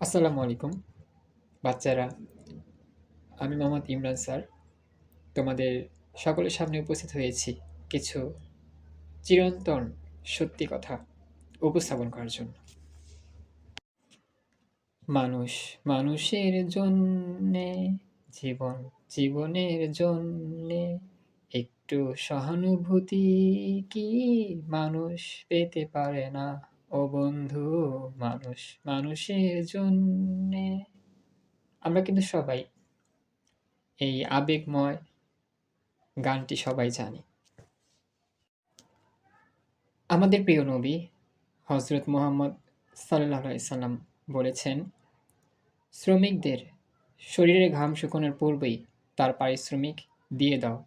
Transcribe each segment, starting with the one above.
আসসালামু আলাইকুম, বাচ্চারা। আমি মোহাম্মদ ইমরান স্যার। তোমাদের সকলের সামনে উপস্থিত হয়েছি কিছু চিরন্তন সত্যি কথা উপস্থাপন করার জন্য। মানুষ মানুষের জন্যে, জীবন জীবনের জন্যে, একটু সহানুভূতি কি মানুষ পেতে পারে না? ও বন্ধু, মানুষ, মানুষের জন্যে। আমরা কিন্তু সবাই এই আবেগময় গানটি সবাই জানি। আমাদের প্রিয় নবী হজরত মোহাম্মদ সাল্লাহ সাল্লাম বলেছেন, শ্রমিকদের শরীরে ঘাম শুকানোর পূর্বেই তার পারিশ্রমিক দিয়ে দাও।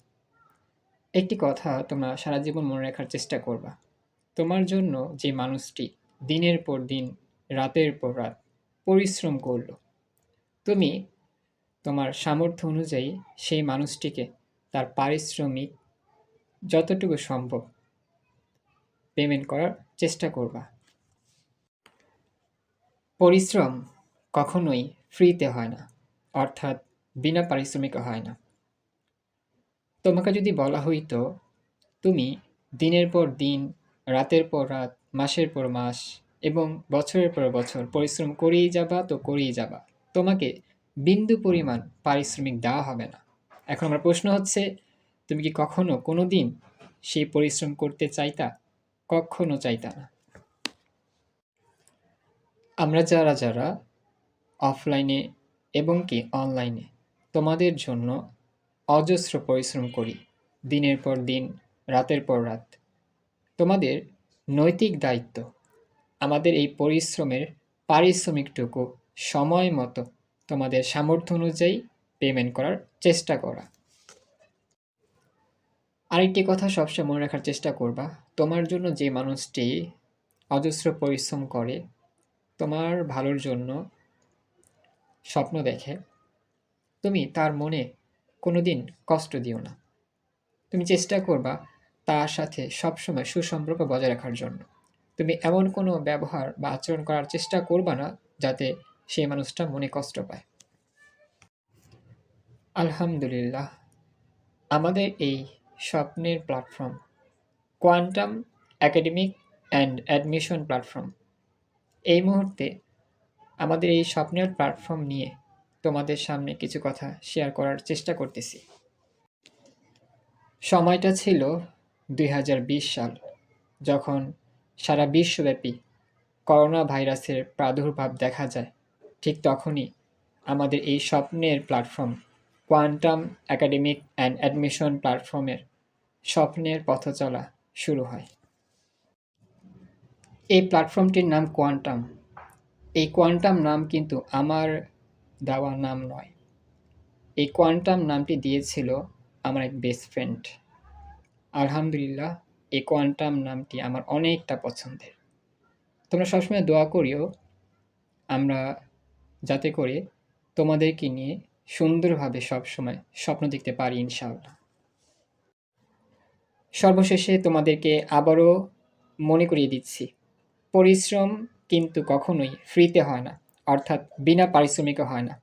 একটি কথা তোমরা সারা জীবন মনে রাখার চেষ্টা করবা। তোমার জন্য যে মানুষটি দিনের পর দিন, রাতের পর রাত পরিশ্রম করল, তুমি তোমার সামর্থ্য অনুযায়ী সেই মানুষটিকে তার পারিশ্রমিক যতটুকু সম্ভব পেমেন্ট করার চেষ্টা করবা। পরিশ্রম কখনোই ফ্রিতে হয় না, অর্থাৎ বিনা পারিশ্রমিকে হয় না। তোমাকে যদি বলা হইতো, তুমি দিনের পর দিন রাতের পর রাত, মাসের পর মাস এবং বছরের পর বছর পরিশ্রম করেই যাবা তো করেই যাবা। তোমাকে বিন্দু পরিমাণ পারিশ্রমিক দেওয়া হবে না। এখন আমার প্রশ্ন হচ্ছে, তুমি কি কখনো কোনো দিন সেই পরিশ্রম করতে চাইতা? কখনো চাইতা না। আমরা যারা যারা অফলাইনে এবং কি অনলাইনে তোমাদের জন্য অজস্র পরিশ্রম করি। দিনের পর দিন, রাতের পর রাত। তোমাদের নৈতিক দায়িত্ব। আমাদের এই পরিশ্রমের পারিশ্রমিকটুকু সময় মতো তোমাদের সামর্থ্য অনুযায়ী পেমেন্ট করার চেষ্টা করা। আরেকটি কথা সবসময় মনে রাখার চেষ্টা করবা, তোমার জন্য যে মানুষটি অজস্র পরিশ্রম করে, তোমার ভালোর জন্য স্বপ্ন দেখে, তুমি তার মনে কোনো দিন কষ্ট দিও না। তুমি চেষ্টা করবা তার সাথে সবসময় সুসম্পর্ক বজায় রাখার জন্য। তুমি এমন কোনো ব্যবহার বা আচরণ করার চেষ্টা করবা না, যাতে সেই মানুষটা মনে কষ্ট পায়। আলহামদুলিল্লাহ, আমাদের এই স্বপ্নের platform, quantum academic and admission platform. এই মুহূর্তে আমাদের এই স্বপ্নের প্ল্যাটফর্ম নিয়ে তোমাদের সামনে কিছু কথা শেয়ার করার চেষ্টা করতেছি। সময়টা ছিল দুই হাজার বিশ সাল, যখন সারা বিশ্বব্যাপী করোনা ভাইরাসের প্রাদুর্ভাব দেখা যায়, ঠিক তখনই আমাদের এই স্বপ্নের platform, quantum academic and admission প্ল্যাটফর্মের স্বপ্নের পথ চলা শুরু হয়। এই প্ল্যাটফর্মটির নাম কোয়ান্টাম। এই কোয়ান্টাম নাম কিন্তু আমার দেওয়া নাম নয়। এই কোয়ান্টাম নামটি দিয়েছিল আমার এক বেস্ট ফ্রেন্ড। আলহামদুলিল্লাহ এই কোয়ান্টাম নামটি আমার অনেকটা পছন্দের। তোমরা সবসময় দোয়া করিও, আমরা যাতে করে তোমাদেরকে নিয়ে সুন্দরভাবে সবসময় স্বপ্ন দেখতে পারি, ইনশাআল্লাহ। সর্বশেষে তোমাদেরকে আবারও মনে করিয়ে দিচ্ছি, পরিশ্রম কিন্তু কখনোই ফ্রিতে হয় না, অর্থাৎ বিনা পারিশ্রমিকে হয় না।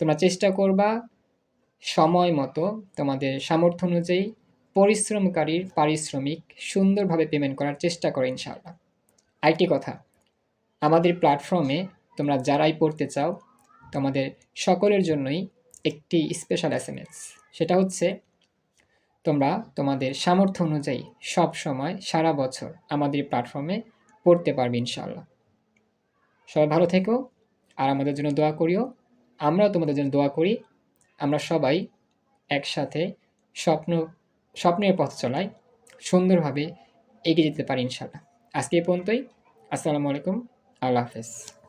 তোমরা চেষ্টা করবা, সময় মতো তোমাদের সামর্থ্য অনুযায়ী পরিশ্রমকারীর পারিশ্রমিক সুন্দরভাবে পেমেন্ট করার চেষ্টা করে ইনশাআল্লাহ। আরেকটি কথা, আমাদের প্ল্যাটফর্মে তোমরা যারাই পড়তে চাও, তোমাদের সকলের জন্যই একটি স্পেশাল এস সেটা হচ্ছে, তোমরা তোমাদের সামর্থ্য অনুযায়ী সব সময় সারা বছর আমাদের প্ল্যাটফর্মে পড়তে পারবে ইনশাআল্লাহ। সবাই ভালো থেকো আর আমাদের জন্য দোয়া করিও। আমরাও তোমাদের জন্য দোয়া করি। আমরা সবাই একসাথে স্বপ্ন স্বপ্নের পথ চলায় সুন্দরভাবে এগিয়ে যেতে পারি ইনশাআল্লাহ। আজকে এই পর্যন্তই। আসসালামু আলাইকুম। আল্লাহ হাফেজ।